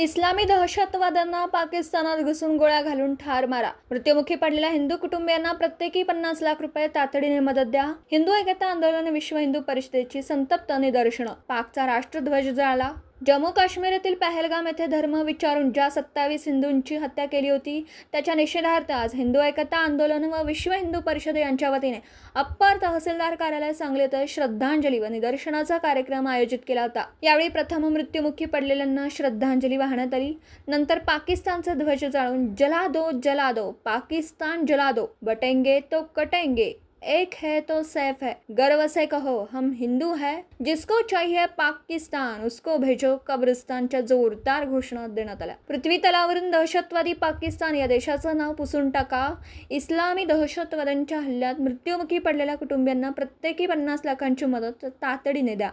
इस्लामी दहशतवाद्यांना पाकिस्तानात घुसून गोळ्या घालून ठार मारा. मृत्युमुखी पडलेल्या हिंदू कुटुंबियांना प्रत्येकी पन्नास लाख रुपये तातडीने मदत द्या. हिंदू एकता आंदोलन विश्व हिंदू परिषदेची संतप्त निदर्शनं. पाकचा राष्ट्रध्वज जाळला. जम्मू काश्मीरातील पहलगाम येथे धर्म विचारून ज्या सत्तावीस हिंदूंची हत्या केली होती त्याच्या निषेधार्थ आज हिंदू एकता आंदोलन व विश्व हिंदू परिषद यांच्या वतीने अप्पर तहसीलदार कार्यालय सांगली येथे श्रद्धांजली व निदर्शनाचा कार्यक्रम आयोजित केला होता. यावेळी प्रथम मृत्युमुखी पडलेल्यांना श्रद्धांजली वाहण्यात आली. नंतर पाकिस्तानचा ध्वज जाळून जला दो जला दो पाकिस्तान जला दो बटेंगे तो कटेंगे एक है तो सैफ है। गर्व से कहो हम हिंदू है। जिसको चाहिए पाकिस्तान उसको भेजो कब्रिस्तानच्या जोरदार घोषणा देण्यात आल्या। पृथ्वी तलावरून दहशतवादी पाकिस्तान या देशाचं नाव पुसून टाका. इस्लामी दहशतवाद्यांच्या हल्ल्यात मृत्युमुखी पडलेल्या कुटुंबियांना प्रत्येकी पन्नास लाखांची मदत तातडीने द्या.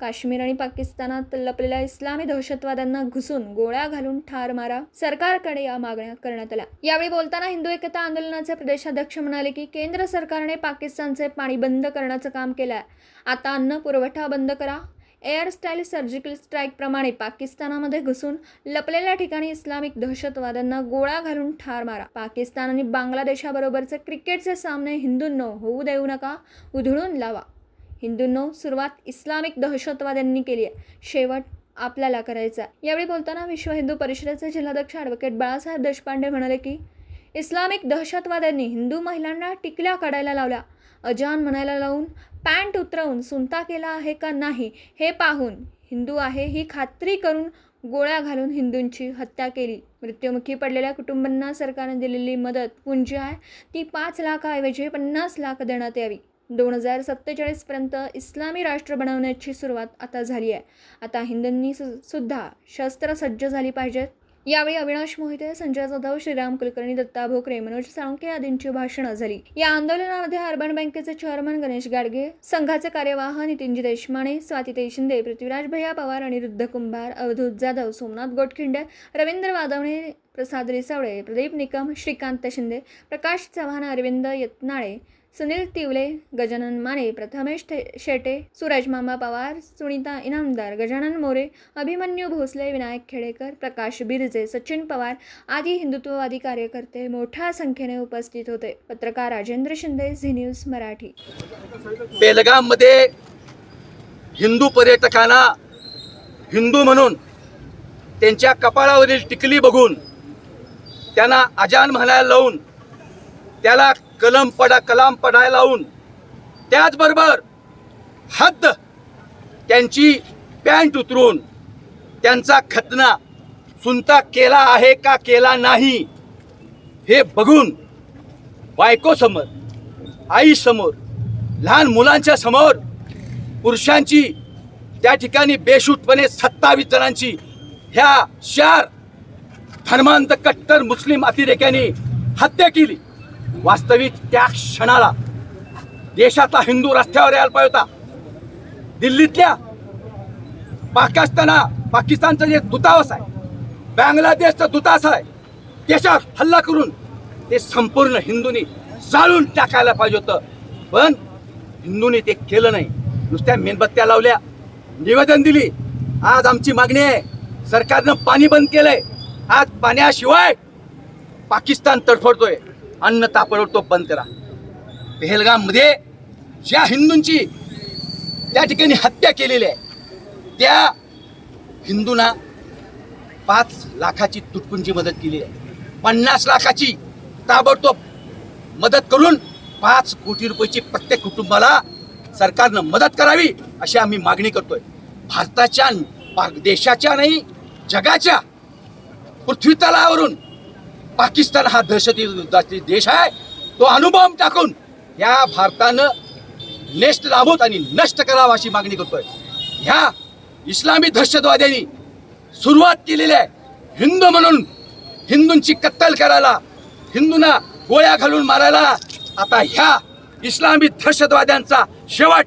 काश्मीर आणि पाकिस्तानात लपलेल्या इस्लामी दहशतवाद्यांना घुसून गोळ्या घालून ठार मारा सरकारकडे या मागण्या करण्यात आल्या. यावेळी बोलताना हिंदू एकता आंदोलनाचे प्रदेशाध्यक्ष म्हणाले की केंद्र सरकारने पाकिस्तानचे पाणी बंद करण्याचं काम केलं आहे आता अन्न पुरवठा बंद करा. एअर स्टाईल सर्जिकल स्ट्राईकप्रमाणे पाकिस्तानामध्ये घुसून लपलेल्या ठिकाणी इस्लामिक दहशतवाद्यांना गोळा घालून ठार मारा. पाकिस्तान आणि बांगलादेशाबरोबरचे क्रिकेटचे सामने हिंदूंनो होऊ देऊ नका उधळून लावा. हिंदूंनो सुरुवात इस्लामिक दहशतवाद्यांनी केली आहे. शेवट आपल्याला करायचा यावेळी बोलताना विश्व हिंदू परिषदेचे जिल्हाध्यक्ष ॲडव्होकेट बाळासाहेब देशपांडे म्हणाले की इस्लामिक दहशतवाद्यांनी हिंदू महिलांना टिकल्या काढायला लावल्या. अजान म्हणायला लावून पॅन्ट उतरवून सुनता केला आहे का नाही हे पाहून हिंदू आहे ही खात्री करून गोळ्या घालून हिंदूंची हत्या केली. मृत्युमुखी पडलेल्या कुटुंबांना सरकारने दिलेली मदत पुंजी आहे. ती पाच लाखाऐवजी पन्नास लाख देण्यात यावी. दोन हजार सत्तेचाळीसपर्यंत इस्लामी राष्ट्र बनवण्याची सुरुवात आता झाली आहे. आता हिंदूंनी सु सुद्धा शस्त्र सज्ज झाली पाहिजेत. यावेळी अविनाश मोहिते संजय जाधव श्रीराम कुलकर्णी दत्ता भोकरे मनोज साळुंके आदींची भाषणं झाली. या आंदोलनामध्ये अर्बन बँकेचे चेअरमन गणेश गाडगे संघाचे कार्यवाह नितीनजी देशमाने स्वाती शिंदे पृथ्वीराज भैया पवार अनिरुद्ध कुंभार अवधूत जाधव सोमनाथ गोटखिंडे रवींद्र वादवणे प्रसाद रिसावळे प्रदीप निकम श्रीकांत शिंदे प्रकाश चव्हाण अरविंद यत्नाळे सुनील तिवले गजानन माने प्रथमेश ठे- शेटे सूरज मामा पवार सुनीता इनामदार गजानन मोरे अभिमन्यू भोसले विनायक खेडेकर प्रकाश बिरजे सचिन पवार आदी हिंदुत्ववादी कार्यकर्ते मोठ्या संख्येने उपस्थित होते. पत्रकार राजेंद्र शिंदे झी न्यूज मराठी. बेलगाममध्ये हिंदू पर्यटकांना हिंदू म्हणून त्यांच्या कपाळावरील टिकली बघून त्यांना अजान म्हणायला लावून त्याला कलम पडा कलाम पडायला लावून. त्याचबरोबर हद्द त्यांची पॅन्ट उतरून त्यांचा खतना सुनता केला आहे का केला नाही हे बघून बायकोसमोर आईसमोर लहान मुलांच्या समोर पुरुषांची त्या ठिकाणी बेशूटपणे सत्तावीस जणांची ह्या चार धर्मांत कट्टर मुस्लिम अतिरेक्यांनी हत्या केली. वास्तविक त्या क्षणाला देशातला हिंदू रस्त्यावर यायला पाहिजे होता. दिल्लीतल्या पाकिस्ताना पाकिस्तानचं जे दूतावास आहे बांगलादेशचं दूतावास आहे त्याच्यावर हल्ला करून ते संपूर्ण हिंदूंनी जाळून टाकायला पाहिजे होतं. पण हिंदूंनी ते केलं नाही. नुसत्या मेणबत्त्या लावल्या. निवेदन दिली. आज आमची मागणी आहे. सरकारनं पाणी बंद केलंय. आज पाण्याशिवाय पाकिस्तान तडफडतोय. अन्न तापडतो बंद करा. पेहलगाममध्ये ज्या हिंदूंची त्या ठिकाणी हत्या केलेली आहे त्या हिंदूंना पाच लाखाची तुटपुंची मदत केली आहे. पन्नास लाखाची ताबडतोब मदत करून पाच कोटी रुपयाची प्रत्येक कुटुंबाला सरकारनं मदत करावी अशी आम्ही मागणी करतोय. भारताच्या देशाच्या नाही जगाच्या पृथ्वी तलावरून पाकिस्तान हा दहशती देश आहे. तो अनुभव टाकून या भारतानं नेष्ट राबवत आणि नष्ट करावा अशी मागणी करतोय. ह्या इस्लामी दहशतवाद्यांनी सुरुवात केलेली आहे. हिंदू म्हणून हिंदूंची कत्तल करायला हिंदूंना गोळ्या घालून मारायला. आता ह्या इस्लामी दहशतवाद्यांचा शेवट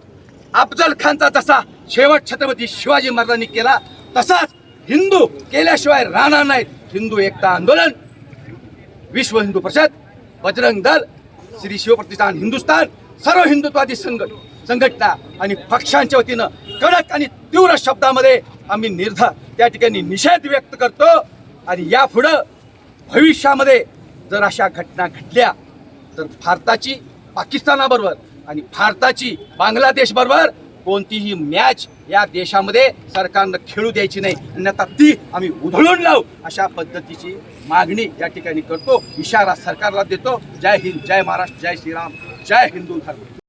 अफजल खानचा जसा शेवट छत्रपती शिवाजी महाराजांनी केला तसाच हिंदू केल्याशिवाय राहणार नाहीत. हिंदू एकता आंदोलन विश्व हिंदू परिषद बजरंग दल श्री शिवप्रतिष्ठान हिंदुस्थान सर्व हिंदुत्वादी संघट संघटना आणि पक्षांच्या वतीनं कडक आणि तीव्र शब्दामध्ये आम्ही निर्धार त्या ठिकाणी निषेध व्यक्त करतो. आणि यापुढं भविष्यामध्ये जर अशा घटना घडल्या तर भारताची पाकिस्तानाबरोबर आणि भारताची बांगलादेशबरोबर कोणतीही मॅच या देशामध्ये सरकारनं खेळू द्यायची नाही. अन्यथा ती आम्ही उधळून लावू अशा पद्धतीची मागणी या ठिकाणी करतो. इशारा सरकारला देतो. जय हिंद जय महाराष्ट्र जय श्रीराम जय हिंदू धर्म.